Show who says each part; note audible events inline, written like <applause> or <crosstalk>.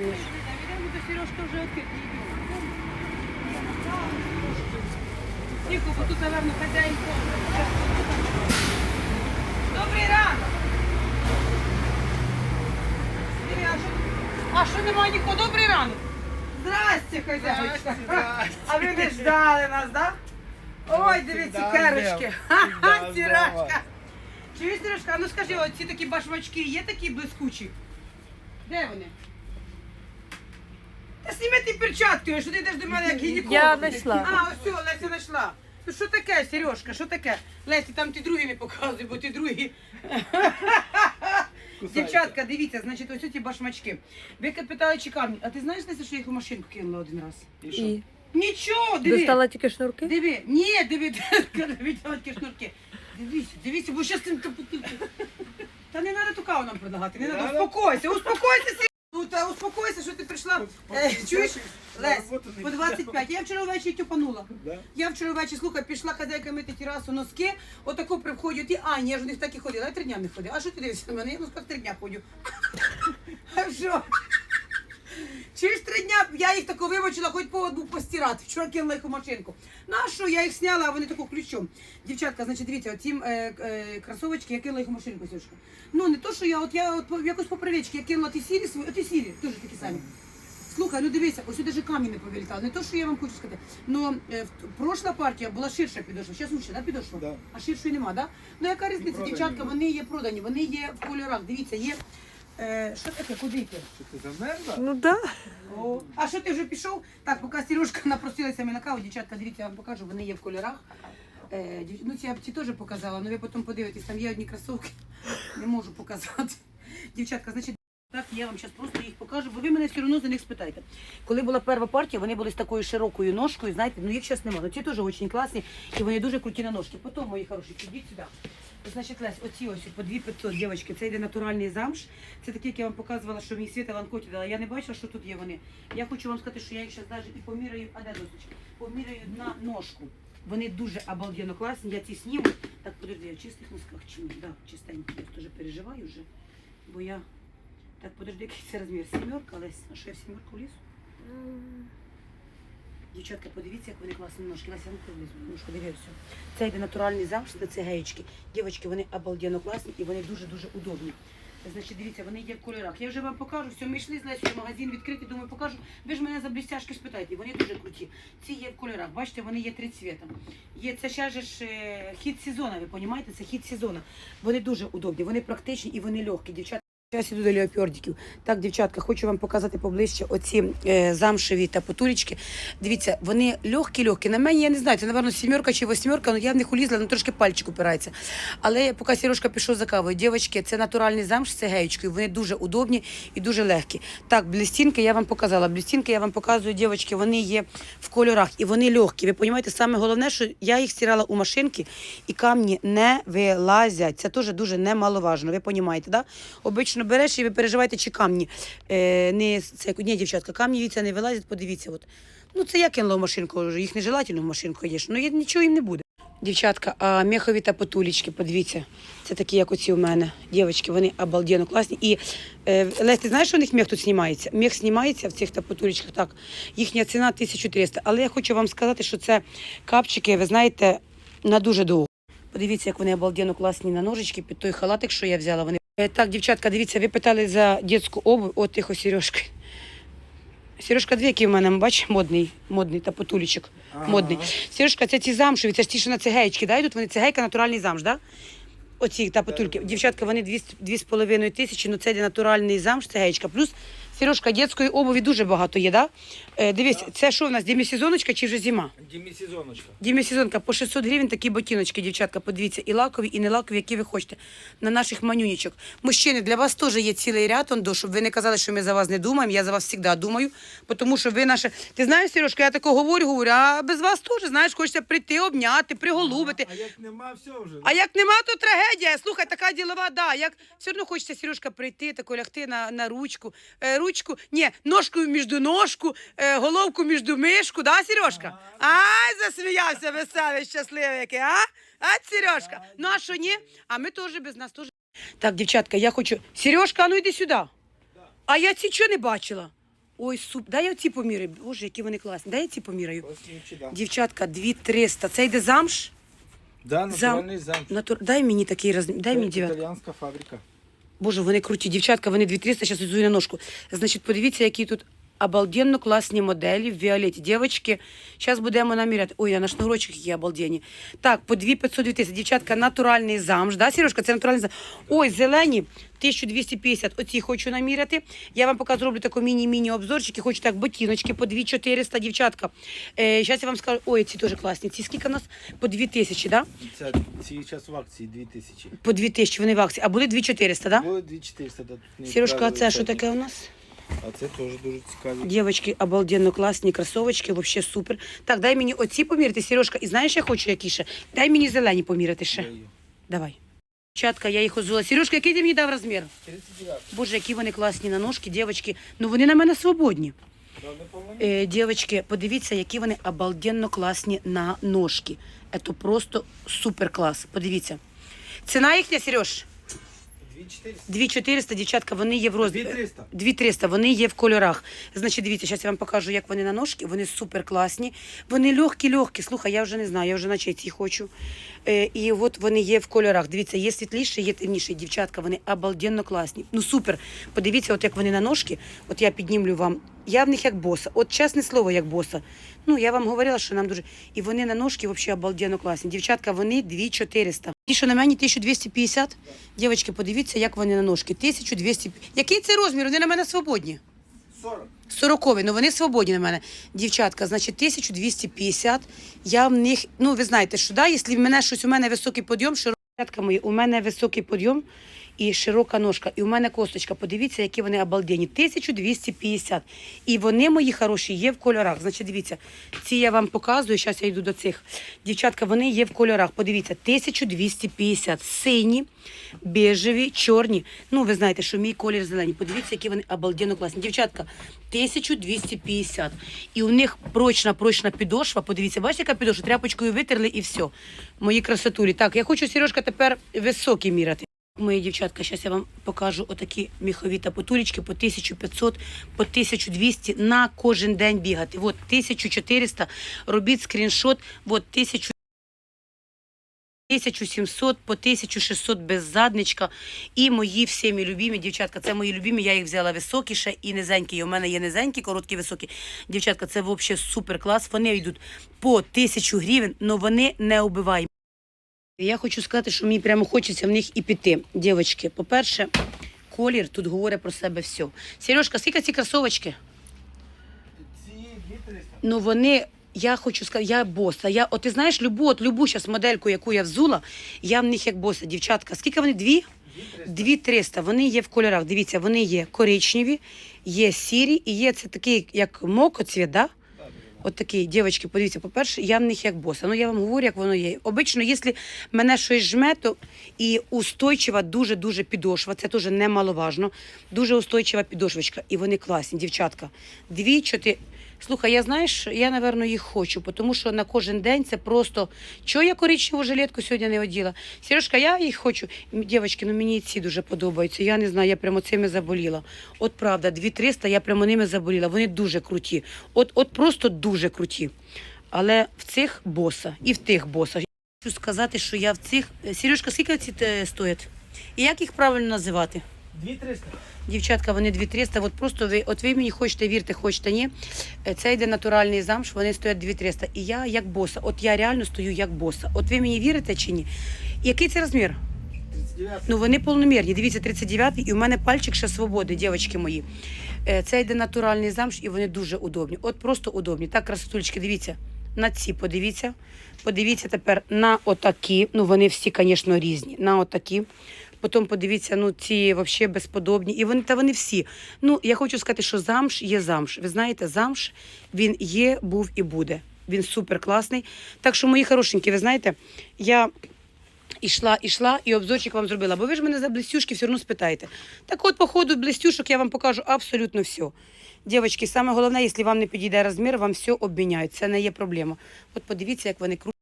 Speaker 1: Сережка вже відкрити. Тихо, бо тут, напевно, хазяїн. Добрий ранок. А що- немає нікого? Добрий ранок. Здрасте,
Speaker 2: здрасте.
Speaker 1: А ви не ждали нас, так? Ой, дивіться,
Speaker 2: ждем.
Speaker 1: Ха-ха,
Speaker 2: ждем.
Speaker 1: Чуєш, Сірашка, а ну скажи, оці такі башмачки є такі блискучі? Де вони? Та зніми ті перчатки, що ти йдеш до мене як гінеколог.
Speaker 3: Я знайшла.
Speaker 1: А, ось все, Леся знайшла. Ну що таке, Сережка, що таке? Лесі, там ти другі не показуй, бо ти другі. <laughs> Дівчатка, дивіться, значить, ось ці башмачки. Ви питали, чи камні. А ти знаєш, Леся, що я їх у машинку кинула один раз?
Speaker 2: І що?
Speaker 3: І
Speaker 1: Нічого, диви.
Speaker 3: достала тільки шнурки.
Speaker 1: Диви, ні, диви, <laughs> диви, ті шнурки. Дивіться, дивіться, бо щас тим Та не треба ту каву нам предлагати, не
Speaker 2: Не
Speaker 1: треба.
Speaker 2: надо?
Speaker 1: Успокойся, успокойся, та успокойся, що ти прийшла. Е, Чуєш? Лесь, по 25. Я вчора ввечері тюпанула. Я вчора ввечері, слухай, пішла хазяйка мити терасу, носки, отако при вході, ти, а, ні, я ж у них так і ходила, я три дня не ходила. А що ти дивишся на мене? Я в носках три дня ходю. <laughs> А що? Через три дня я їх тако вимочила, хоч повод був постирати. Вчора кинула їх у машинку. Ну а що, я їх сняла, а вони тако ключом. Дівчатка, значить, дивіться, оці е, е, кросовочки, я кинула їх у машинку, Сюшка. Ну не то, що я, от я от, якось по привичці, я кинула ті сірі свої, оті сірі, теж такі самі. Слухай, ну дивися, ось сюди же камні не повилітали. Не то, що я вам хочу сказати. Но е, в- прошла партія була ширша підошва. Зараз лучше, да, підошва?
Speaker 2: Да.
Speaker 1: А ширшої нема, да? Ну яка різниця,
Speaker 2: продані,
Speaker 1: дівчатка,
Speaker 2: да.
Speaker 1: вони є продані, вони є в кольорах. Дивіться, є. Е, що таке, куди йти?
Speaker 2: Що ти замерзла?
Speaker 3: Ну да.
Speaker 1: О, а що ти вже пішов? Так, поки Сережка напросилася мене на каву, дівчатка, дивіться, я вам покажу, вони є в кольорах. Е, дів- ну, я б ці теж показала, але ви потім подивитесь, там є одні кросовки, не можу показати. Дівчатка, значить, так, я вам зараз просто їх покажу, бо ви мене все одно за них спитаєте. Коли була перша партія, вони були з такою широкою ножкою, знаєте, ну їх зараз немає. Ну ці теж дуже класні і вони дуже круті на ножки. Потім, мої хороші, ідіть сюди. Значить, Лесь, оці ось по 2500, дівчатки, це йде натуральний замш. Це такі, як я вам показувала, що мені Світа Ланкоті дала. Я не бачила, що тут є вони. Я хочу вам сказати, що я їх зараз навіть і поміряю, а де досочка? Поміряю на ножку. Вони дуже обалденно класні. Я ці сніму. Так, подожди, я в чистих носках чи ні? Так, чистенькі. Я теж переживаю вже, бо я... Так, подожди, який це розмір? Сімерка, Лесь. А що я в сімерку лізу? Дівчатка, подивіться, як вони класні ножки. Леся, ну ножку дивіться. Це йде натуральний замш, це геєчки. Дівчатки, вони обалденно класні і вони дуже-дуже удобні. Значить, дивіться, вони є в кольорах. Я вже вам покажу, все, ми йшли з Лесею, магазин відкритий, думаю, покажу. Ви ж мене за блістяшки спитаєте, вони дуже круті. Ці є в кольорах, бачите, вони є три цвіта. Є, це ще ж е, хід сезону, ви розумієте, це хід сезону. Вони дуже удобні, вони практичні і вони легкі. Дівчата, Зараз іду до леопардиків. Так, дівчатка, хочу вам показати поближче оці е, замшеві та потулечки. Дивіться, вони легкі-легкі. На мені, я не знаю, це, напевно, сімерка чи восьмерка, але я в них улізла, ну трошки пальчик упирається. Але поки Сережка пішов за кавою, дівчатки, це натуральний замш, це геєчкою. Вони дуже удобні і дуже легкі. Так, блістінки я вам показала. Блістінки я вам показую, дівчатки, вони є в кольорах і вони легкі. Ви розумієте, саме головне, що я їх стирала у машинки і камні не вилазять. Це теж дуже немаловажно. Ви розумієте, да? Обично береш і ви переживаєте, чи камні е, не це ні, дівчатка, камні це не вилазять. Подивіться, от. Ну це я кинула в машинку, їх нежелательно в машинку їш. Ну нічого їм не буде. Дівчатка, а мехові та потулечки, подивіться. Це такі, як оці у мене. Дівчатки, вони обалденно класні. І е, Лесь, ти знаєш, що у них мех тут знімається? Мех знімається в цих тапотулечках, так. Їхня ціна 1300. Але я хочу вам сказати, що це капчики, ви знаєте, на дуже довго. Подивіться, як вони обалденно класні на ножички під той халатик, що я взяла. Вони так, дівчатка, дивіться, ви питали за дитячу обувь. От тихо, Сережки. Сережка, дві, які в мене, бач, модний, модний та потулічок. Модний. Сережка, це ці замшеві, це ж ті, що на цигейки, да, йдуть? Вони цигейка, натуральний замш, да? Оці та потульки. Дівчатка, вони дві, дві з половиною тисячі, ну це натуральний замш, цигейка. Плюс, Сережка, дитячої обуві дуже багато є, да? Е, дивись, це що в нас, демісезоночка чи вже зима?
Speaker 2: Дімі-сезоночка.
Speaker 1: Дімі-сезонка по 600 гривень такі ботиночки, дівчатка, подивіться, і лакові, і не лакові, які ви хочете, на наших манюнічок. Мужчини, для вас теж є цілий ряд, он, до, щоб ви не казали, що ми за вас не думаємо, я за вас завжди думаю, тому що ви наша... Ти знаєш, Сережка, я тако говорю, говорю, а без вас теж, знаєш, хочеться прийти, обняти, приголубити.
Speaker 2: А як нема, все вже.
Speaker 1: А як нема, то трагедія. Слухай, така ділова, да. Як все одно хочеться Сережка прийти, тако лягти на, на ручку. Е, ручку, ні, ножкою між ножку, е, головку між мишку, да, Сережка? Ай, засміявся веселий, щасливий який, а? А, Сережка? Ну а що ні? А ми теж без нас теж. Так, дівчатка, я хочу. Сережка, а ну йди сюди. А я ці чого не бачила? Ой, суп. Дай я оці поміри. Боже, які вони класні. Дай я ці поміряю. Дівчатка, 2300. Це йде замш?
Speaker 2: Да, натуральний замш.
Speaker 1: Натур... Дай мені такий розмір. Дай мені дев'ятку.
Speaker 2: італіянська фабрика.
Speaker 1: Боже, вони круті. Дівчатка, вони 2300, зараз на ножку. Значить, подивіться, який тут обалденно класні моделі в Віолеті. Дівчатки, зараз будемо наміряти. Ой, а на шнурочок які обалденні. Так, по 2500 2000. Дівчатка, натуральний замш. Да, Сережка, це натуральний замш. Ой, зелені, 1250. Оці хочу наміряти. Я вам поки зроблю таку міні-міні обзорчики. Хочу так, ботиночки по 2400, дівчатка. Е, зараз я вам скажу, ой, ці теж класні. Ці скільки у нас? По 2000, да?
Speaker 2: Це ці час в акції 2000.
Speaker 1: По 2000 вони в акції. А були 2400, да?
Speaker 2: Було 2400. да, тут не
Speaker 1: Сережка, а
Speaker 2: правильно
Speaker 1: це що таке у нас?
Speaker 2: А це теж дуже цікаві.
Speaker 1: Дівчатки, обалденно класні кросовочки, вообще супер. Так, дай мені оці поміряти, Сережка. І знаєш, я хочу які ще? Дай мені зелені поміряти ще.
Speaker 2: Даю.
Speaker 1: Давай. Дівчатка, я їх озула. Сережка, який ти мені дав розмір?
Speaker 2: 39.
Speaker 1: Боже, які вони класні на ножки, дівчатки. Ну вони на мене свободні. Е, дівчатки, подивіться, які вони обалденно класні на ножки. Це просто супер клас. Подивіться. Ціна їхня, Сереж?
Speaker 2: 2400.
Speaker 1: 2400, дівчатка, вони є в розмірі.
Speaker 2: 2300.
Speaker 1: 2300, вони є в кольорах. Значить, дивіться, зараз я вам покажу, як вони на ножки. Вони супер класні. Вони легкі-легкі. Слухай, я вже не знаю, я вже наче ці хочу. Е, і от вони є в кольорах. Дивіться, є світліші, є темніші. Дівчатка, вони обалденно класні. Ну супер. Подивіться, от як вони на ножки. От я піднімлю вам. Я в них як боса. От чесне слово, як боса. Ну, я вам говорила, що нам дуже. І вони на ножки взагалі обалденно класні. Дівчатка, вони 2400. Ті, що на мені 1250. Дівчатки, подивіться, як вони на ножки. 1200. Який це розмір? Вони на мене свободні.
Speaker 2: 40.
Speaker 1: Сорокові, ну вони свободні на мене. Дівчатка, значить, 1250. Я в них, ну ви знаєте, що да, якщо в мене щось, у мене високий подйом, що Дівчатка мої, у мене високий подйом і широка ножка. І у мене косточка. Подивіться, які вони обалдені. 1250. І вони, мої хороші, є в кольорах. Значить, дивіться, ці я вам показую. Зараз я йду до цих. Дівчатка, вони є в кольорах. Подивіться, 1250. Сині, бежеві, чорні. Ну, ви знаєте, що мій колір зелений. Подивіться, які вони обалденно класні. Дівчатка, 1250. І у них прочна, прочна підошва. Подивіться, бачите, яка підошва? Тряпочкою витерли і все. Мої красотулі. Так, я хочу, Сережка, тепер високі міряти. Мої дівчатка, зараз я вам покажу отакі міхові тапотулечки по 1500, по 1200 на кожен день бігати. От 1400, робіть скріншот, от 1000 1700 по 1600 без задничка. І мої всімі любімі, дівчатка, це мої любімі, я їх взяла високіше і низенькі. І у мене є низенькі, короткі, високі. Дівчатка, це взагалі супер клас. Вони йдуть по 1000 гривень, але вони не убивають. Я хочу сказати, що мені прямо хочеться в них і піти. Дівчатки, по-перше, колір тут говорить про себе все. Сережка, скільки ці кросовочки?
Speaker 2: Ці 2300.
Speaker 1: Ну вони, я хочу сказати, я боса. Я, от ти знаєш, любу, от любу зараз модельку, яку я взула, я в них як боса. Дівчатка, скільки вони? Дві?
Speaker 2: 2300.
Speaker 1: Дві 300. Вони є в кольорах. Дивіться, вони є коричневі, є сірі і є це такий, як мокоцвіт, да? От такі, дівчатки, подивіться, по-перше, я в них як боса. Ну я вам говорю, як воно є. Обично, якщо мене щось жме, то і устойчива, дуже-дуже підошва, це теж немаловажно. Дуже устойчива підошвочка. І вони класні, дівчатка. Дві, чотири. Слухай, я знаєш, я, напевно, їх хочу, тому що на кожен день це просто. Чого я коричневу жилетку сьогодні не оділа? Сережка, я їх хочу. Дівчатки, ну мені ці дуже подобаються. Я не знаю, я прямо цими заболіла. От правда, 2300, я прямо ними заболіла. Вони дуже круті. От, от просто дуже круті. Але в цих боса і в тих боса. Хочу сказати, що я в цих. Сережка, скільки ці е, стоять? І як їх правильно називати?
Speaker 2: 2300.
Speaker 1: Дівчатка, вони 2300. От просто ви, от ви мені хочете вірте, хочете ні. Е, Це йде натуральний замш, вони стоять 2300. І я як боса. От я реально стою як боса. От ви мені вірите чи ні? Який це розмір?
Speaker 2: 39.
Speaker 1: Ну вони повномірні. Дивіться, 39 і у мене пальчик ще свободи, дівчатки мої. Е, Це йде натуральний замш, і вони дуже удобні. От просто удобні. Так, красотулечки, дивіться. На ці подивіться. Подивіться тепер на отакі. Ну, вони всі, звісно, різні. На отакі. Потім подивіться, ну ці взагалі безподобні. І вони та вони всі. Ну, я хочу сказати, що замш є замш. Ви знаєте, замш він є, був і буде. Він супер класний. Так що, мої хорошенькі, ви знаєте, я ішла, ішла і обзорчик вам зробила. Бо ви ж мене за блистюшки все одно спитаєте. Так от, по ходу блистюшок я вам покажу абсолютно все. Дівчатки, саме головне, якщо вам не підійде розмір, вам все обміняють. Це не є проблема. От подивіться, як вони круті.